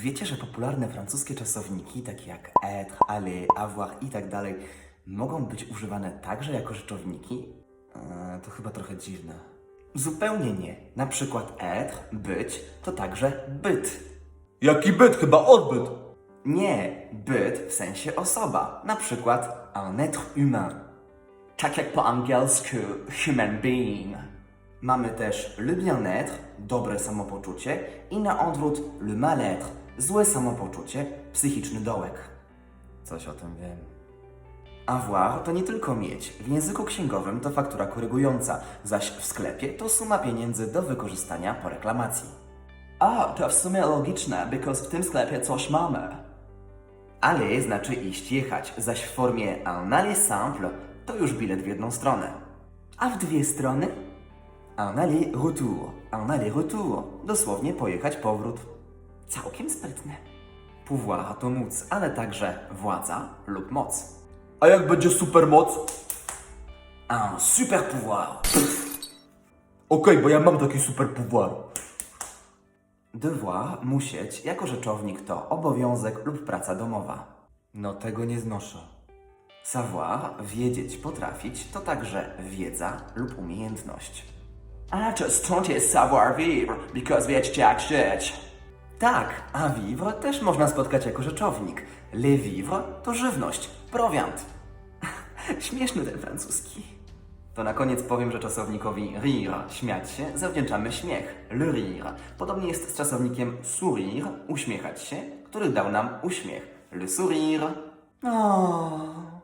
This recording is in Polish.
Wiecie, że popularne francuskie czasowniki, takie jak être, aller, avoir i tak dalej, mogą być używane także jako rzeczowniki? Eee, to chyba trochę dziwne. Zupełnie nie. Na przykład être, być, to także byt. Jaki byt? Chyba odbyt. Nie, byt w sensie osoba. Na przykład un être humain. Tak jak po angielsku human being. Mamy też le bien-être, dobre samopoczucie i na odwrót le mal-être, złe samopoczucie, psychiczny dołek. Coś o tym wiem. Avoir to nie tylko mieć. W języku księgowym to faktura korygująca, zaś w sklepie to suma pieniędzy do wykorzystania po reklamacji. A, to w sumie logiczne, because w tym sklepie coś mamy. Aller znaczy iść, jechać, zaś w formie un aller simple to już bilet w jedną stronę. A w dwie strony? Un aller-retour. Un aller-retour. Dosłownie pojechać powrót. Całkiem sprytne. Pouvoir to móc, ale także władza lub moc. A jak będzie supermoc? Un super pouvoir. Okej, bo ja mam taki super pouvoir. Devoir, musieć, jako rzeczownik to obowiązek lub praca domowa. No tego nie znoszę. Savoir, wiedzieć, potrafić, to także wiedza lub umiejętność. A to stąd jest savoir vivre, because wiedzieć jak żyć. Tak, a vivre też można spotkać jako rzeczownik. Le vivre to żywność, prowiant. Śmieszny ten francuski. To na koniec powiem, że czasownikowi rire, śmiać się, zawdzięczamy śmiech, le rire. Podobnie jest z czasownikiem sourire, uśmiechać się, który dał nam uśmiech, le sourire. O,